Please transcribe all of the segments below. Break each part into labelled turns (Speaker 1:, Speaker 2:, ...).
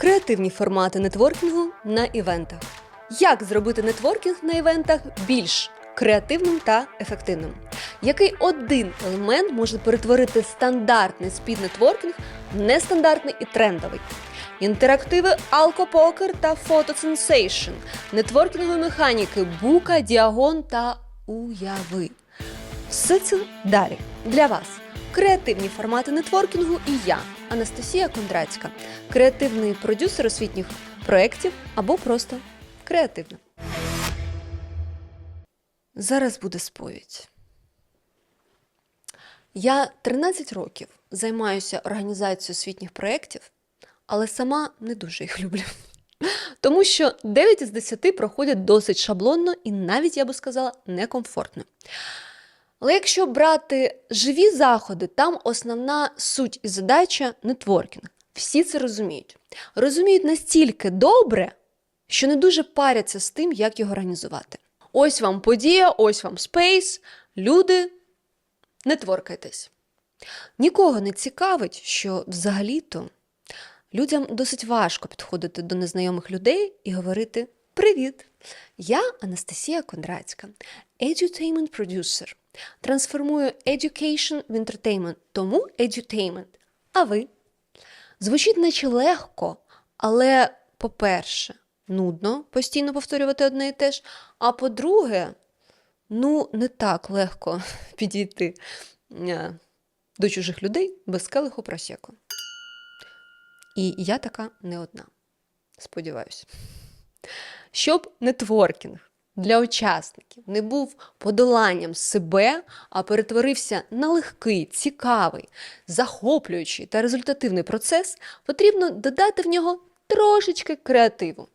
Speaker 1: Креативні формати нетворкінгу на івентах. Як зробити нетворкінг на івентах більш креативним та ефективним? Який один елемент може перетворити стандартний спід-нетворкінг в нестандартний і трендовий? Інтерактиви алкопокер та фотосенсейшн, нетворкінгові механіки, бука, діагон та уяви. Все це далі для вас. Креативні формати нетворкінгу і я, Анастасія Кондратська, креативний продюсер освітніх проєктів або просто креативна. Зараз буде сповідь. Я 13 років займаюся організацією освітніх проєктів, але сама не дуже їх люблю. Тому що 9 із 10 проходять досить шаблонно і навіть, я би сказала, некомфортно. Але якщо брати живі заходи, там основна суть і задача нетворкінг. Всі це розуміють. Розуміють настільки добре, що не дуже паряться з тим, як його організувати. Ось вам подія, ось вам спейс, люди, не творкайтесь. Нікого не цікавить, що взагалі-то людям досить важко підходити до незнайомих людей і говорити Привіт! Я Анастасія Кондратська, edutainment producer. Трансформую education в entertainment, тому edutainment. А ви? Звучить наче легко, але, по-перше, нудно постійно повторювати одне і те ж. А по-друге, ну, не так легко підійти е, до чужих людей без келиху просеку. І я така не одна. Сподіваюся. Щоб нетворкінг для учасників не був подоланням себе, а перетворився на легкий, цікавий, захоплюючий та результативний процес, потрібно додати в нього трошечки креативу.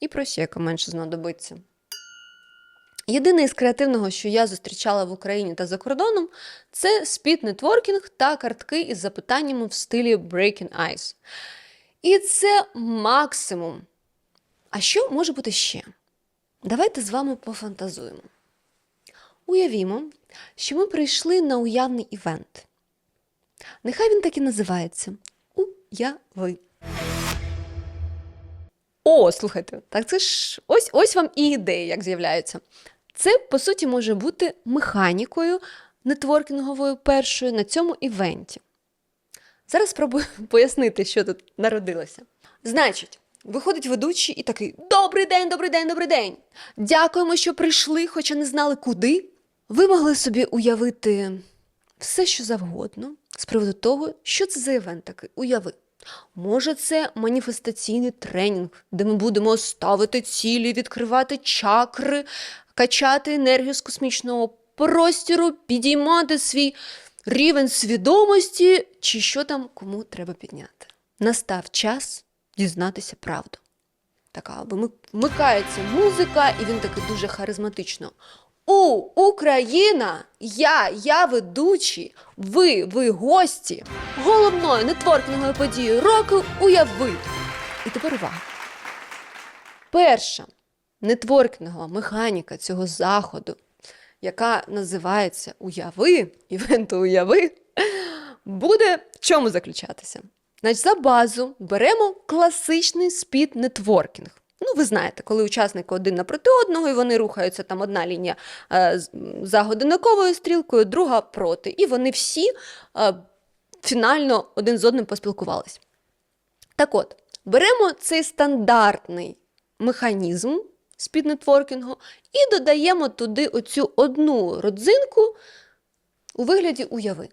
Speaker 1: І просека менше знадобиться. Єдине із креативного, що я зустрічала в Україні та за кордоном, це спід-нетворкінг та картки із запитаннями в стилі Breaking Ice. І це максимум. А що може бути ще? Давайте з вами пофантазуємо. Уявімо, що ми прийшли на уявний івент. Нехай він так і називається Уяви. О, слухайте, так це ж ось ось вам і ідеї, як з'являються. Це, по суті, може бути механікою нетворкінговою першою на цьому івенті. Зараз спробую пояснити, що тут народилося. Значить, виходить ведучий і такий: Добрий день, добрий день, добрий день! Дякуємо, що прийшли, хоча не знали куди. Ви могли собі уявити все, що завгодно з приводу того, що це за івент такий. Уяви. Може, це маніфестаційний тренінг, де ми будемо ставити цілі, відкривати чакри, качати енергію з космічного простіру, підіймати свій рівень свідомості, чи що там кому треба підняти. Настав час дізнатися правду. Така вимик- вмикається музика, і він такий дуже харизматично. У Україна! Я, я ведучий, ви, ви гості головною нетворкінговою подією року уяви. І тепер увага. Перша нетворкінгова механіка цього заходу, яка називається Уяви, івенту уяви, буде в чому заключатися? Значить, за базу беремо класичний спід нетворкінг. Ну, ви знаєте, коли учасники один напроти одного, і вони рухаються там одна лінія е, за годинниковою стрілкою, друга проти. І вони всі е, фінально один з одним поспілкувались. Так от, беремо цей стандартний механізм спіднетворкінгу і додаємо туди оцю одну родзинку у вигляді уяви.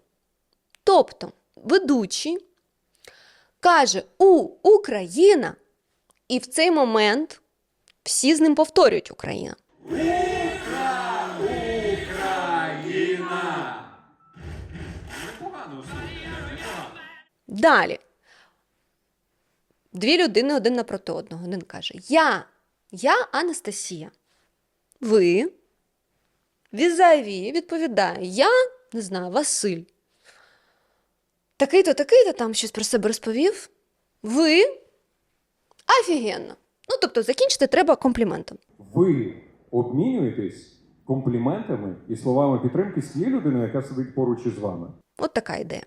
Speaker 1: Тобто, ведучий каже У Україна, і в цей момент всі з ним повторюють Україна. Далі. Дві людини один напроти одного. Один каже: Я, я Анастасія. Ви. Візаві відповідає: Я не знаю, Василь. Такий-то, такий-то там щось про себе розповів. Ви офігенно. Ну, тобто, закінчити треба компліментом.
Speaker 2: Ви обмінюєтесь компліментами і словами підтримки з тією людиною, яка сидить поруч із вами.
Speaker 1: От така ідея.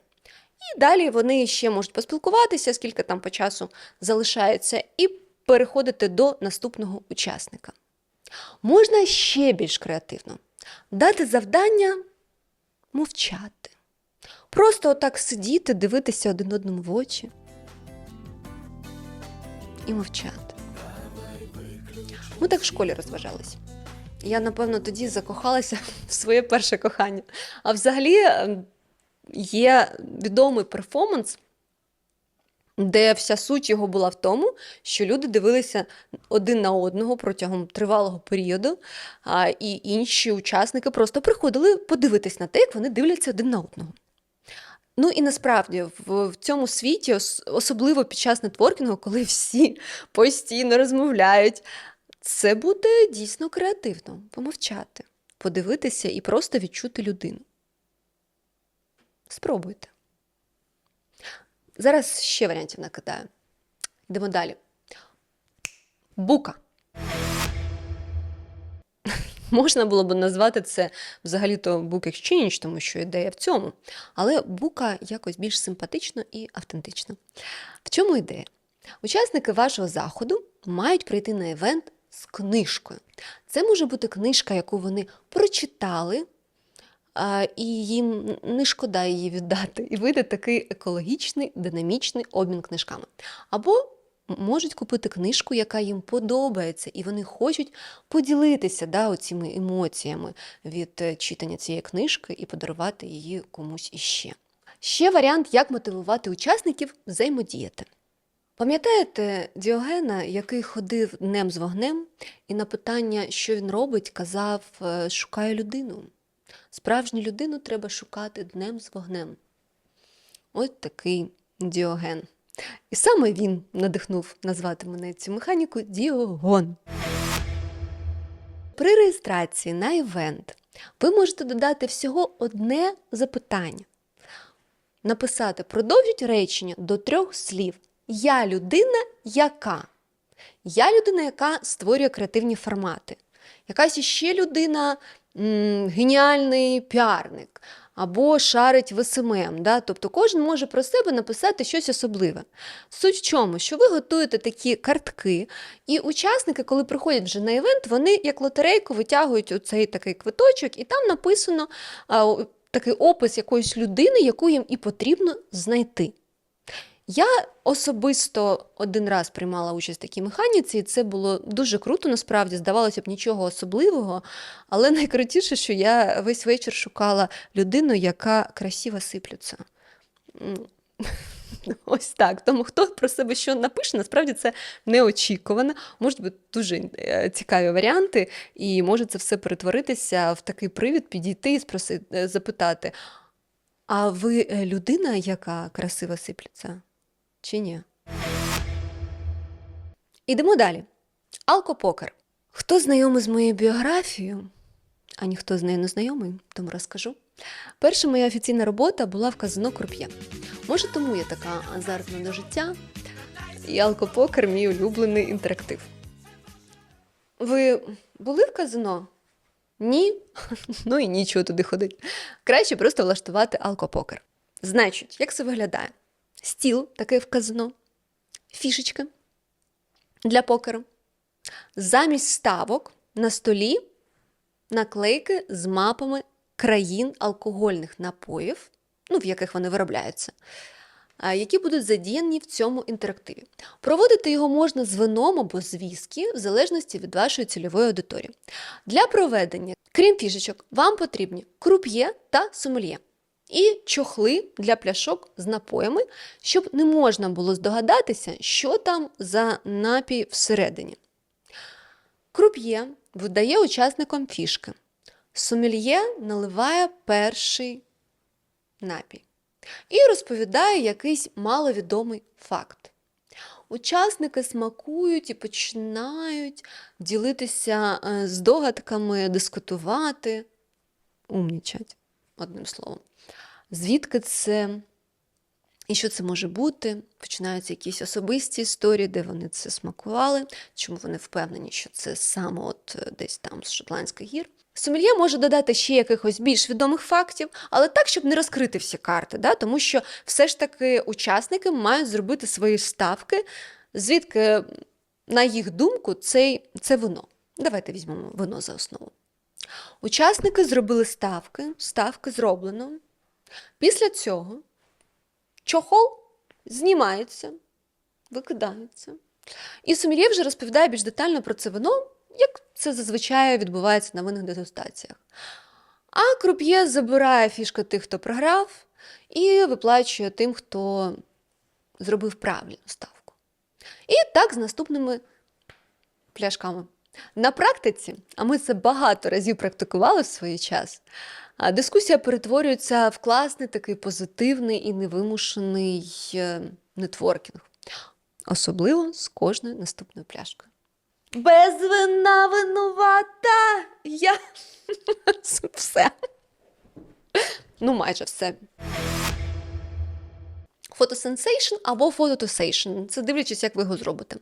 Speaker 1: І далі вони ще можуть поспілкуватися, скільки там по часу залишається, і переходити до наступного учасника. Можна ще більш креативно дати завдання мовчати. Просто отак сидіти, дивитися один одному в очі і мовчати. Ми так в школі розважались. Я, напевно, тоді закохалася в своє перше кохання. А взагалі ем, є відомий перформанс, де вся суть його була в тому, що люди дивилися один на одного протягом тривалого періоду, а, і інші учасники просто приходили подивитись на те, як вони дивляться один на одного. Ну і насправді в, в цьому світі, особливо під час нетворкінгу, коли всі постійно розмовляють, це буде дійсно креативно помовчати, подивитися і просто відчути людину. Спробуйте. Зараз ще варіантів накидаю. Йдемо далі. Бука. Можна було б назвати це взагалі-то Book Exchange, тому що ідея в цьому. Але бука якось більш симпатично і автентично. В чому ідея? Учасники вашого заходу мають прийти на івент з книжкою. Це може бути книжка, яку вони прочитали, і їм не шкода її віддати. І вийде такий екологічний, динамічний обмін книжками. Або можуть купити книжку, яка їм подобається, і вони хочуть поділитися да, оціми емоціями від е, читання цієї книжки і подарувати її комусь іще. Ще варіант, як мотивувати учасників взаємодіяти. Пам'ятаєте Діогена, який ходив днем з вогнем, і на питання, що він робить, казав: е, шукаю людину. Справжню людину треба шукати днем з вогнем. Ось такий Діоген. І саме він надихнув назвати мене цю механіку Діогон. При реєстрації на івент ви можете додати всього одне запитання. Написати продовжіть речення до трьох слів. Я людина, яка. Я людина, яка створює креативні формати. Якась іще людина м, геніальний піарник або шарить в СММ. Да? Тобто кожен може про себе написати щось особливе. Суть в чому, що ви готуєте такі картки, і учасники, коли приходять вже на івент, вони як лотерейку витягують оцей такий квиточок, і там написано такий опис якоїсь людини, яку їм і потрібно знайти. Я особисто один раз приймала участь в такій механіці, і це було дуже круто, насправді, здавалося б, нічого особливого. Але найкрутіше, що я весь вечір шукала людину, яка красиво сиплеться. М, Ось так. Тому хто про себе що напише, насправді це неочікувано. Можуть бути дуже е, цікаві варіанти, і може це все перетворитися в такий привід, підійти і спросити, е, запитати: а ви е, людина, яка красиво сиплеться? Чи ні? Ідемо далі. Алкопокер. Хто знайомий з моєю біографією, а ніхто з нею не знайомий, тому розкажу. Перша моя офіційна робота була в казино Круп'є. Може, тому я така азартна до життя, і алкопокер мій улюблений інтерактив. Ви були в казино? Ні? Ну і нічого туди ходить. Краще просто влаштувати алкопокер. Значить, як це виглядає? Стіл такий в казино, фішечки для покеру. Замість ставок на столі наклейки з мапами країн алкогольних напоїв, ну, в яких вони виробляються, які будуть задіяні в цьому інтерактиві. Проводити його можна з вином або з віскі, в залежності від вашої цільової аудиторії. Для проведення, крім фішечок, вам потрібні круп'є та сомельє. І чохли для пляшок з напоями, щоб не можна було здогадатися, що там за напій всередині. Круп'є видає учасникам фішки. Сомельє наливає перший напій і розповідає якийсь маловідомий факт. Учасники смакують і починають ділитися е, здогадками, дискутувати, умнічать, одним словом. Звідки це? І що це може бути? Починаються якісь особисті історії, де вони це смакували, чому вони впевнені, що це саме от е, десь там з Шотландських гір. Сомельє може додати ще якихось більш відомих фактів, але так, щоб не розкрити всі карти, да? тому що все ж таки учасники мають зробити свої ставки, звідки, на їх думку, цей, це вино. Давайте візьмемо вино за основу. Учасники зробили ставки, ставки зроблено. Після цього чохол знімається, викидається. І сомельє вже розповідає більш детально про це вино, як це зазвичай відбувається на винних дегустаціях. А круп'є забирає фішки тих, хто програв, і виплачує тим, хто зробив правильну ставку. І так з наступними пляшками. На практиці, а ми це багато разів практикували в свій час, дискусія перетворюється в класний такий позитивний і невимушений е, нетворкінг. Особливо з кожною наступною пляшкою. Без вина винувата я все. Ну, майже все. Фотосенсейшн або фототосейшн. Це дивлячись, як ви його зробите.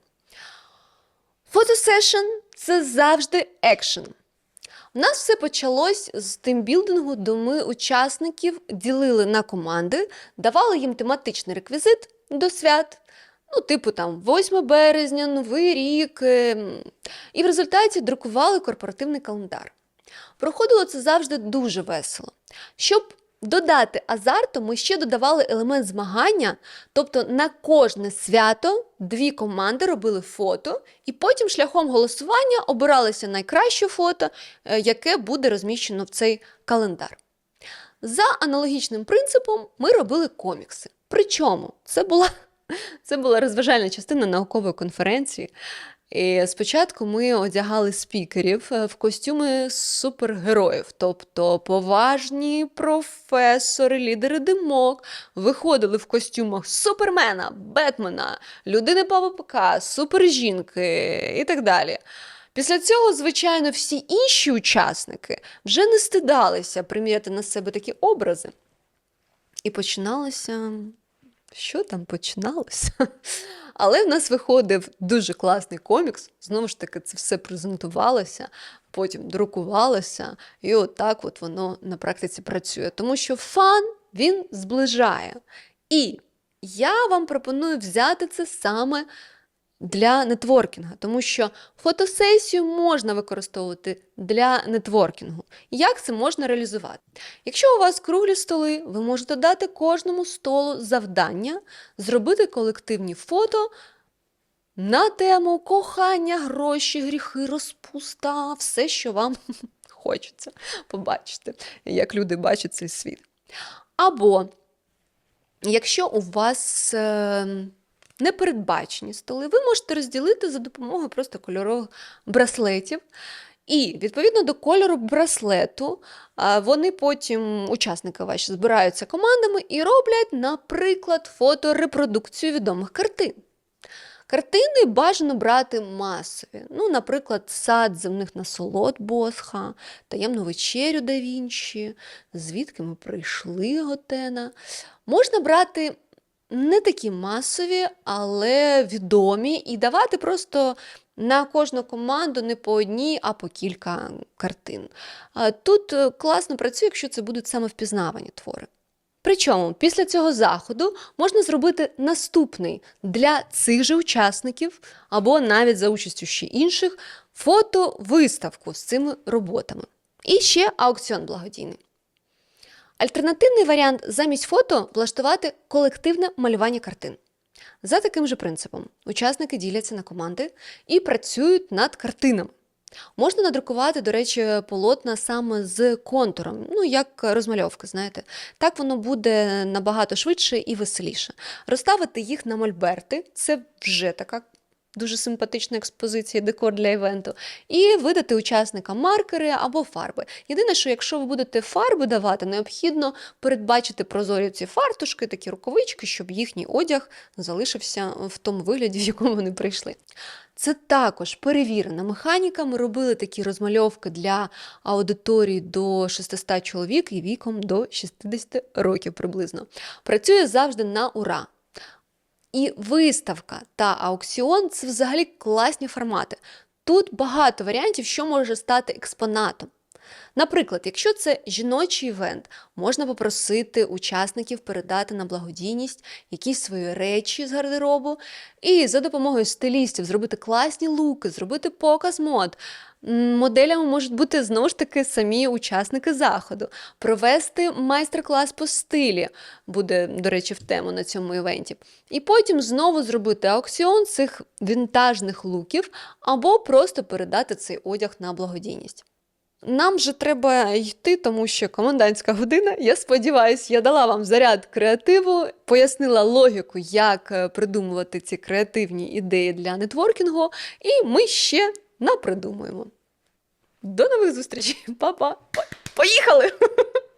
Speaker 1: Фотосешн це завжди екшен. У нас все почалось з тимбілдингу, де ми учасників ділили на команди, давали їм тематичний реквізит до свят. Ну, типу там 8 березня, Новий рік. ем, І в результаті друкували корпоративний календар. Проходило це завжди дуже весело. Щоб додати азарту, ми ще додавали елемент змагання, тобто на кожне свято дві команди робили фото, і потім шляхом голосування обиралося найкраще фото, е, яке буде розміщено в цей календар. За аналогічним принципом ми робили комікси. Причому це була, це була розважальна частина наукової конференції. І спочатку ми одягали спікерів е, в костюми супергероїв, тобто поважні професори, лідери димок виходили в костюмах Супермена, Бетмена, людини ПВПК, супержінки і так далі. Після цього, звичайно, всі інші учасники вже не стидалися приміряти на себе такі образи. І починалося. Що там починалося? Але в нас виходив дуже класний комікс. Знову ж таки, це все презентувалося, потім друкувалося, і отак от воно на практиці працює. Тому що фан він зближає. І я вам пропоную взяти це саме для нетворкінга, тому що фотосесію можна використовувати для нетворкінгу. Як це можна реалізувати? Якщо у вас круглі столи, ви можете дати кожному столу завдання зробити колективні фото на тему кохання, гроші, гріхи, розпуста, все, що вам хочеться побачити, як люди бачать цей світ. Або якщо у вас е, непередбачені столи, ви можете розділити за допомогою просто кольорових браслетів. І відповідно до кольору браслету, вони потім, учасники ваші, збираються командами і роблять, наприклад, фоторепродукцію відомих картин. Картини бажано брати масові. Ну, наприклад, сад земних насолод Босха, таємну вечерю да Вінчі, звідки ми прийшли Готена. Можна брати не такі масові, але відомі, і давати просто на кожну команду не по одній, а по кілька картин. Тут е, класно працює, якщо це будуть саме впізнавані твори. Причому після цього заходу можна зробити наступний для цих же учасників або навіть за участю ще інших фотовиставку з цими роботами. І ще аукціон благодійний. Альтернативний варіант замість фото влаштувати колективне малювання картин. За таким же принципом, учасники діляться на команди і працюють над картинами. Можна надрукувати, до речі, полотна саме з контуром, ну як розмальовка, знаєте. Так воно буде набагато швидше і веселіше. Розставити їх на мольберти це вже така дуже симпатична експозиція, декор для івенту, і видати учасникам маркери або фарби. Єдине, що якщо ви будете фарби давати, необхідно передбачити прозорі ці фартушки, такі рукавички, щоб їхній одяг залишився в тому вигляді, в якому вони прийшли. Це також перевірена механіка. Ми робили такі розмальовки для аудиторії до 600 чоловік і віком до 60 років приблизно. Працює завжди на ура. І виставка та аукціон це взагалі класні формати. Тут багато варіантів, що може стати експонатом. Наприклад, якщо це жіночий івент, можна попросити учасників передати на благодійність якісь свої речі з гардеробу, і за допомогою стилістів зробити класні луки, зробити показ мод. Моделями можуть бути знову ж таки самі учасники заходу, провести майстер-клас по стилі, буде, до речі, в тему на цьому івенті. І потім знову зробити аукціон цих вінтажних луків або просто передати цей одяг на благодійність. Нам же треба йти, тому що комендантська година. Я сподіваюся, я дала вам заряд креативу, пояснила логіку, як е, придумувати ці креативні ідеї для нетворкінгу, і ми ще напридумуємо. До нових зустрічей, Па-па! Поїхали!